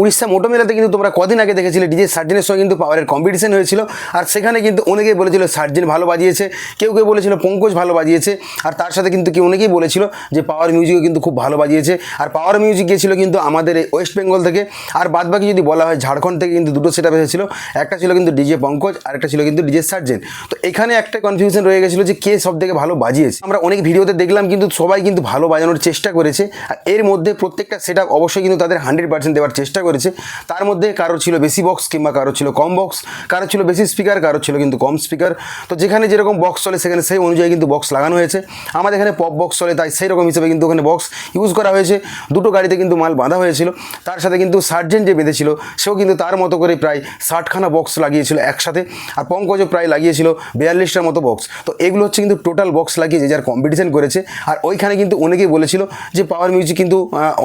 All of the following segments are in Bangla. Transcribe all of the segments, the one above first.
উড়িষ্যা মোটো মেলাতে কিন্তু তোমরা কদিন আগে দেখেছিলে, ডিজে সার্জেনের সঙ্গে কিন্তু পাওয়ারের কম্পিটিশন হয়েছিল। আর সেখানে কিন্তু অনেকেই বলেছিল সার্জেন ভালো বাজিয়েছে, কেউ কেউ বলেছিল পঙ্কজ ভালো বাজিয়েছে, আর তার সাথে কিন্তু কেউ অনেকেই বলেছিল যে পাওয়ার মিউজিকও কিন্তু খুব ভালো বাজিয়েছে। আর পাওয়ার মিউজিক গিয়েছিল কিন্তু আমাদের এই ওয়েস্ট বেঙ্গল থেকে, আর বাদ বাকি যদি বলা হয় ঝাড়খণ্ড থেকে কিন্তু দুটো সেট এসেছিল, একটা ছিল কিন্তু ডিজে পঙ্কজ, আর একটা ছিল কিন্তু ডিজে সার্জেন। তো এখানে একটা কনফিউশন রয়ে গেছিল যে কে সব থেকে ভালো বাজিয়েছে। আমরা অনেক ভিডিওতে দেখলাম কিন্তু সবাই কিন্তু ভালো বাজানোর চেষ্টা করেছে, আর এর মধ্যে প্রত্যেকটা সেট অবশ্যই কিন্তু তাদের হান্ড্রেড পার্সেন্ট দেওয়ার চেষ্টা করেছে, তার মধ্যে কারও ছিল বেশি বক্স কিংবা কারও ছিল কম বক্স কারও ছিল বেশি স্পিকার কারও ছিল কিন্তু কম স্পিকার তো যেখানে যেরকম বক্স চলে, সেখানে সেই অনুযায়ী কিন্তু বক্স লাগানো হয়েছে। আমাদের এখানে পপ বক্স চলে, তাই সেই রকম হিসেবে কিন্তু ওখানে বক্স ইউজ করা হয়েছে। দুটো গাড়িতে কিন্তু মাল বাঁধা হয়েছিল। তার সাথে কিন্তু সার্জেন্ট যে বেঁধেছিল, সেও কিন্তু তার মতো করে প্রায় ষাটখানা বক্স লাগিয়েছিল একসাথে। আর পঙ্কজও প্রায় লাগিয়েছিল বিয়াল্লিশটার মতো বক্স তো এগুলো হচ্ছে কিন্তু টোটাল বক্স লাগিয়ে যে যার কম্পিটিশন করেছে। আর ওইখানে কিন্তু অনেকেই বলেছিল যে পাওয়ার মিউজিক কিন্তু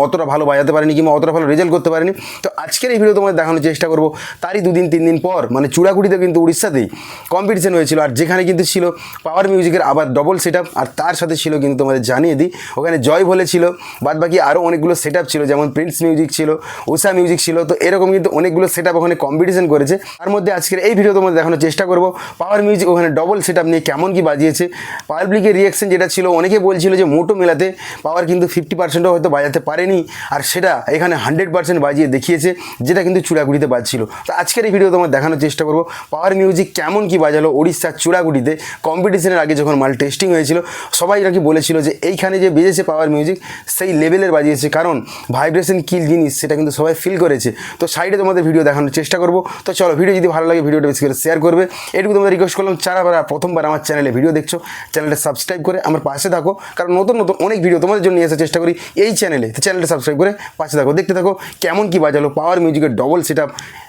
অতটা ভালো বাজাতে পারেনি কিংবা অতটা ভালো রেজাল্ট করতে পারেনি। তো আজকের এই ভিডিও তোমাদের দেখানোর চেষ্টা করব। তারই দুদিন, তিন দিন পর মানে চূড়াকুড়িতে কিন্তু উড়িষ্যাতেই কম্পিটিশন হয়েছিল। আর যেখানে কিন্তু ছিল পাওয়ার মিউজিকের আবার ডবল সেট আর তার সাথে ছিল কিন্তু তোমাদের জানিয়ে দিই, ওখানে জয় বলে ছিল বাদ বাকি আরও অনেকগুলো সেট ছিল, যেমন প্রিন্স মিউজিক ছিল উষা মিউজিক ছিল, তো এরকম কিন্তু অনেকগুলো সেট ওখানে কম্পিটিশন করেছে। তার মধ্যে আজকের এই ভিডিও তোমাদের দেখানোর চেষ্টা করব পাওয়ার মিউজিক ওখানে ডবল সেট নিয়ে কেমন কি বাজিয়েছে। পাবলিকের রিয়াকশন যেটা ছিল, অনেকে বলছিল যে মোটো মেলাতে পাওয়ার কিন্তু ফিফটি পার্সেন্টও হয়তো বাজাতে পারেনি, আর সেটা এখানে হান্ড্রেড পার্সেন্ট বাজিয়ে দেখিয়েছে, যেটা কিন্তু চূড়াগুড়িতে বাজছিল। তো আজকের এই ভিডিও তোমার দেখানোর চেষ্টা করব পাওয়ার মিউজিক কেমন কি বাজালো উড়িষ্যার চূড়াগুড়িতে কম্পিটিশনের আগে যখন মাল টেস্টিং হয়েছিল, সবাই নাকি বলেছিল যে এইখানে যে বেজেছে পাওয়ার মিউজিক সেই লেভেলের বাজিয়েছে। কারণ ভাইব্রেশন কিল জিনিস, সেটা কিন্তু সবাই ফিল করেছে। তো সাইডে তোমাদের ভিডিও দেখানোর চেষ্টা করব। তো চলো ভিডিও যদি ভালো লাগে ভিডিওটা বেশি করে শেয়ার করবে। এটুকু তোমাদের রিকোয়েস্ট করলাম চারাবার প্রথমবার আমার চ্যানেলে ভিডিও দেখছ চ্যানেলটা সাবস্ক্রাইব করে আমার পাশে থাকো। কারণ নতুন নতুন অনেক ভিডিও তোমাদের জন্য নিয়ে আসার চেষ্টা করি এই চ্যানেলে তো চ্যানেলটা সাবস্ক্রাইব করে পাশে থাকো। দেখতে থাকো কেমন কি বাজালো পাওয়ার মিউজিকের ডবল সেট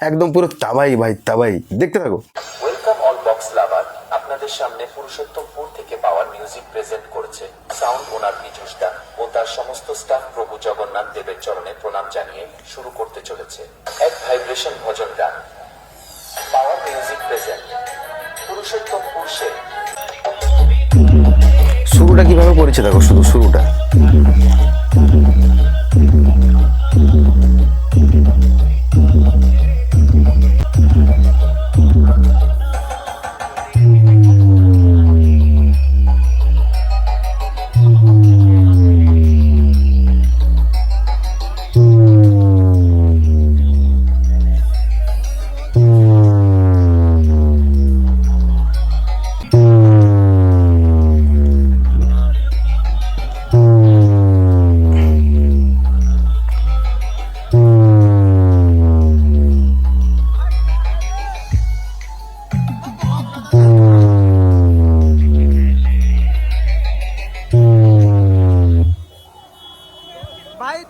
একদম পুরো তাবাই ভাই তাবাই। দেখতে থাকো। ওয়েলকাম অল বক্স লাভার আপনাদের সামনে পুরুষোত্তমপুর থেকে পাওয়ার মিউজিক প্রেজেন্ট করছে সাউন্ড ওনার পীযুষ দা ও তার সমস্ত স্টাফ প্রভু জগন্নাথ দেবের চরণে প্রণাম জানিয়ে শুরু করতে চলেছে। এক ভাইব্রেশন ভজন গান। পাওয়ার মিউজিক প্রেজেন্ট পুরুষোত্তমপুর সে। শুরুটা কীভাবে করেছে দেখো শুধু শুরুটা।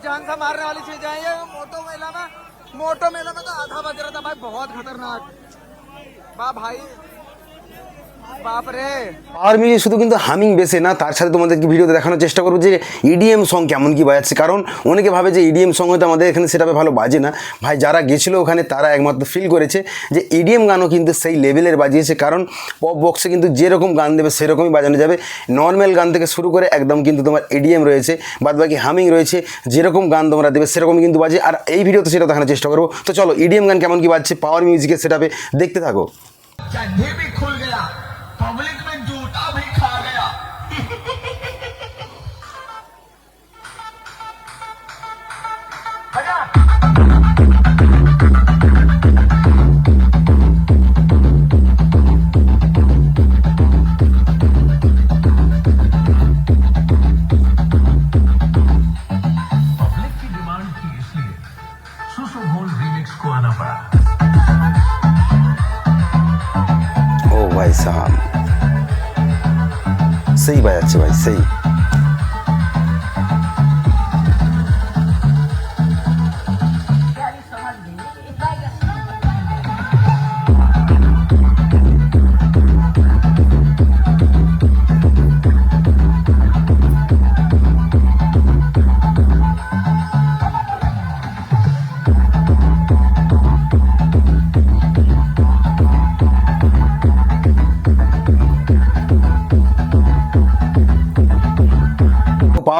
जान सा मारने वाली चीज़ है। ये मोटो मेला में मोटो मेला में तो आधा बज रहा था भाई, बहुत खतरनाक। वाह भाई আর মিউজিক শুধু কিন্তু হামিং বেসে না তার সাথে তোমাদেরকে ভিডিওতে দেখানোর চেষ্টা করব যে ইডিএম সং কেমন কি বাজাচ্ছে। কারণ অনেকে ভাবে যে ইডিএম সং হয়তো আমাদের এখানে সেটাবে ভালো বাজে না। ভাই যারা গেছিল ওখানে তারা একমাত্র ফিল করেছে যে ইডিএম গানও কিন্তু সেই লেভেলের বাজিয়েছে। কারণ পপ বক্সে কিন্তু যেরকম গান দেবে সেরকমই বাজানো যাবে। নর্মাল গান থেকে শুরু করে একদম কিন্তু তোমার ইডিএম রয়েছে। বাদ বাকি হামিং রয়েছে। যেরকম গান তোমরা দেবে সেরকমই কিন্তু বাজে। আর এই ভিডিওতে সেটা দেখানোর চেষ্টা করব। তো চলো ইডিএম গান কেমন কি বাজছে পাওয়ার মিউজিকের সেটাবে দেখতে থাকো। আচ্ছা, খুল গেলা पब्लिक की डिमांड थी इसलिए सुसोभोल रीमिक्स को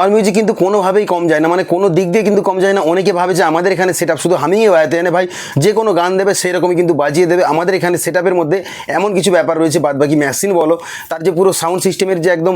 পাওয়ার মিউজিক কিন্তু কোনোভাবেই কম যায় না। মানে কোনো দিক দিয়ে কিন্তু কম যায় না। অনেকে ভাবে যে আমাদের এখানে সেট শুধু হামিংয়ে বাজাতে এনে ভাই। যে কোনো গান দেবে সেই রকমই কিন্তু বাজিয়ে দেবে। আমাদের এখানে সেট মধ্যে এমন কিছু ব্যাপার রয়েছে বাদ বাকি মেশিন বলো, তার যে পুরো সাউন্ড সিস্টেমের যে একদম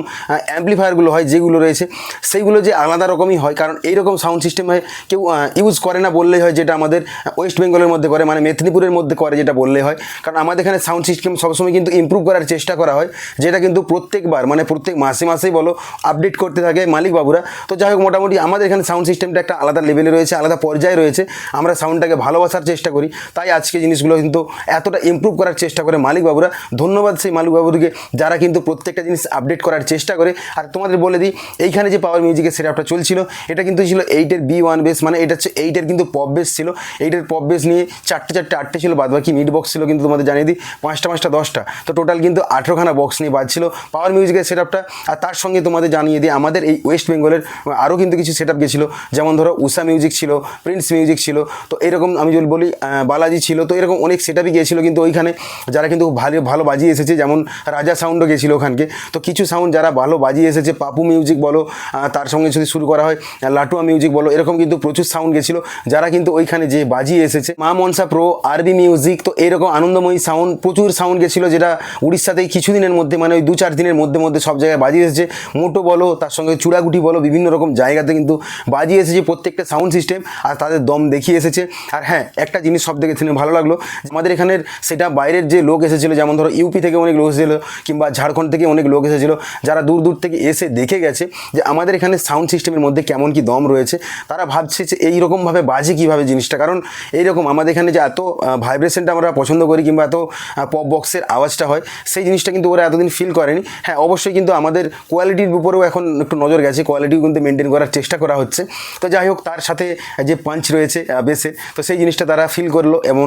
অ্যাম্পলিফায়ারগুলো হয়, যেগুলো রয়েছে, সেইগুলো যে আলাদা রকমই হয়। কারণ এইরকম সাউন্ড সিস্টেমে কেউ ইউজ করে না বললেই হয়, যেটা আমাদের ওয়েস্ট বেঙ্গলের মধ্যে করে মানে মেদিনীপুরের মধ্যে করে, যেটা বললেই হয়। কারণ আমাদের এখানে সাউন্ড সিস্টেম সবসময় কিন্তু ইমপ্রুভ করার চেষ্টা করা হয়, যেটা কিন্তু প্রত্যেকবার মানে প্রত্যেক মাসে মাসেই বলো আপডেট করতে থাকে মালিক বাবুরা তো যাই হোক, মোটামুটি আমাদের এখানে সাউন্ড সিস্টেমটা একটা আলাদা লেভেলে রয়েছে, আলাদা পর্যায়ে রয়েছে। আমরা সাউন্ডটাকে ভালোবাসার চেষ্টা করি। তাই আজকে জিনিসগুলো কিন্তু এতটা ইমপ্রুভ করার চেষ্টা করে মালিক বাবুরা ধন্যবাদ সেই মালিক বাবুদিকে যারা কিন্তু প্রত্যেকটা জিনিস আপডেট করার চেষ্টা করে। আর তোমাদের বলে দিই, এইখানে যে পাওয়ার মিউজিকের সেটআপটা চলছিল, এটা কিন্তু ছিল এইটের বি ওয়ান বেস মানে এটা হচ্ছে এইটের কিন্তু পপ বেস ছিল। এইটের পপ বেস নিয়ে চারটে চারটে, আটটে ছিল বাদ বাকি মিড বক্স ছিল কিন্তু তোমাদের জানিয়ে দিই, পাঁচটা পাঁচটা, দশটা। তো টোটাল কিন্তু আঠেরোখানা বক্স নিয়ে বাজছিল পাওয়ার মিউজিকের সেটআপটা আর তার সঙ্গে তোমাদের জানিয়ে দিই, আমাদের এই ওয়েস্ট বেঙ্গলের আরও কিন্তু কিছু সেটআপ গেছিল। যেমন ধরো উষা মিউজিক ছিল প্রিন্স মিউজিক ছিল, তো এরকম আমি যদি বলি বালাজি ছিল, তো এরকম অনেক সেটআপই গিয়েছিল কিন্তু ওইখানে যারা কিন্তু ভালো ভালো বাজিয়ে এসেছে, যেমন রাজা সাউন্ডও গেছিল ওখানকে। তো কিছু সাউন্ড যারা ভালো বাজিয়ে এসেছে, পাপু মিউজিক বলো তার সঙ্গে যদি শুরু করা হয়, লাটুয়া মিউজিক বলো, এরকম কিন্তু প্রচুর সাউন্ড গেছিল, যারা কিন্তু ওইখানে যে বাজিয়ে এসেছে। মা মনসা প্রো আরবি মিউজিক তো এরকম আনন্দময়ী সাউন্ড প্রচুর সাউন্ড গেছিল, যেটা উড়িষ্যাতেই কিছুদিনের মধ্যে মানে ওই দু চার দিনের মধ্যে মধ্যে সব জায়গায় বাজিয়ে এসেছে। মোটো বলো, তার সঙ্গে চূড়াগুটি বলো বিভিন্ন রকম জায়গাতে কিন্তু বাজিয়ে এসেছে প্রত্যেকটা সাউন্ড সিস্টেম আর তাদের দম দেখিয়ে এসেছে। আর হ্যাঁ একটা জিনিস সব থেকে শুনে ভালো লাগল, আমাদের এখানের সেটা বাইরের যে লোক এসেছিল, যেমন ধরো ইউপি থেকে অনেক লোক এসেছিল কিংবা ঝাড়খণ্ড থেকে অনেক লোক এসেছিল, যারা দূর দূর থেকে এসে দেখে গেছে যে আমাদের এখানে সাউন্ড সিস্টেমের মধ্যে কেমন কি দম রয়েছে, তারা ভাবছে যে এইরকমভাবে বাজে কীভাবে জিনিসটা। কারণ এইরকম আমাদের এখানে যে এত ভাইব্রেশনটা আমরা পছন্দ করি কিংবা এত পপ বক্সের আওয়াজটা হয়, সেই জিনিসটা কিন্তু ওরা এতদিন ফিল করেনি। হ্যাঁ অবশ্যই কিন্তু আমাদের কোয়ালিটির উপরেও এখন একটু নজর গেছে কোয়ালিটিও কিন্তু মেনটেন করার চেষ্টা করা হচ্ছে। তো যাই হোক, তার সাথে যে পাঞ্চ রয়েছে বেসে তো সেই জিনিসটা তারা ফিল করল এবং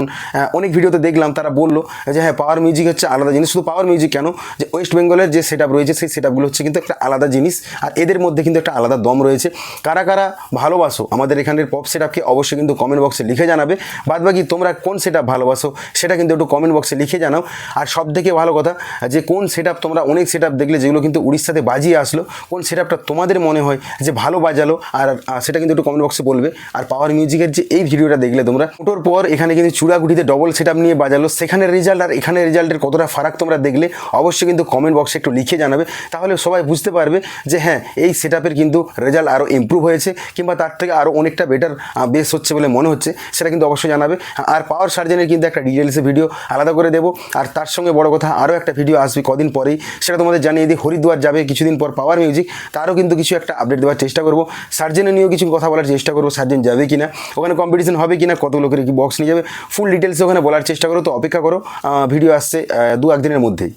অনেক ভিডিওতে দেখলাম, তারা বলল যে হ্যাঁ পাওয়ার মিউজিক হচ্ছে আলাদা জিনিস। শুধু পাওয়ার মিউজিক কেন? যে ওয়েস্ট বেঙ্গলের যে সেট রয়েছে, সেই সেট হচ্ছে কিন্তু একটা আলাদা জিনিস। আর এদের মধ্যে কিন্তু একটা আলাদা দম রয়েছে। কারা কারা ভালোবাসো, আমাদের এখানের পপ সেট অবশ্যই কিন্তু কমেন্ট বক্সে লিখে জানাবে। বাদ বাকি তোমরা কোন সেট ভালোবাসো, সেটা কিন্তু একটু কমেন্ট বক্সে লিখে জানাও। আর সব থেকে ভালো কথা, যে কোন সেট তোমরা অনেক সেট দেখলে, যেগুলো কিন্তু উড়িষ্যাতে বাজিয়ে আসলো, কোন সেট তোমাদের মনে হয় যে ভালো বাজালো, আর সেটা কিন্তু একটু কমেন্ট বক্সে বলবে। আর পাওয়ার মিউজিকের যে এই ভিডিওটা দেখলে তোমরা ওটোর পর এখানে কিন্তু চূড়াগুটিতে ডবল সেট নিয়ে বাজালো। সেখানের রেজাল্ট আর এখানে রেজাল্টের কতটা ফারাক তোমরা দেখলে, অবশ্যই কিন্তু কমেন্ট বক্সে একটু লিখে জানাবে। তাহলে সবাই বুঝতে পারবে যে হ্যাঁ এই সেট কিন্তু রেজাল্ট আরও ইমপ্রুভ হয়েছে, কিংবা তার থেকে আরও অনেকটা বেটার বেস হচ্ছে বলে মনে হচ্ছে, সেটা কিন্তু অবশ্যই জানাবে। আর পাওয়ার সার্জেনের কিন্তু একটা ডিটেলসে ভিডিও আলাদা করে দেবো। আর তার সঙ্গে বড় কথা আরও একটা ভিডিও আসবে কদিন পরেই, সেটা তোমাদের জানিয়ে দিই। হরিদ্বার যাবে কিছুদিন পর পাওয়ার মিউজিক তারও কিন্তু কিছু একটা আপডেট দেওয়ার চেষ্টা করব। সার্জেনে নিয়েও কিছু কথা বলার চেষ্টা করব সার্জেন যাবে কি না ওখানে কম্পিটিশন হবে কি না কত লোকের কি বক্স নিয়ে যাবে ফুল ডিটেলসে ওখানে বলার চেষ্টা করো, তো অপেক্ষা করো ভিডিও আসছে দু একদিনের মধ্যেই।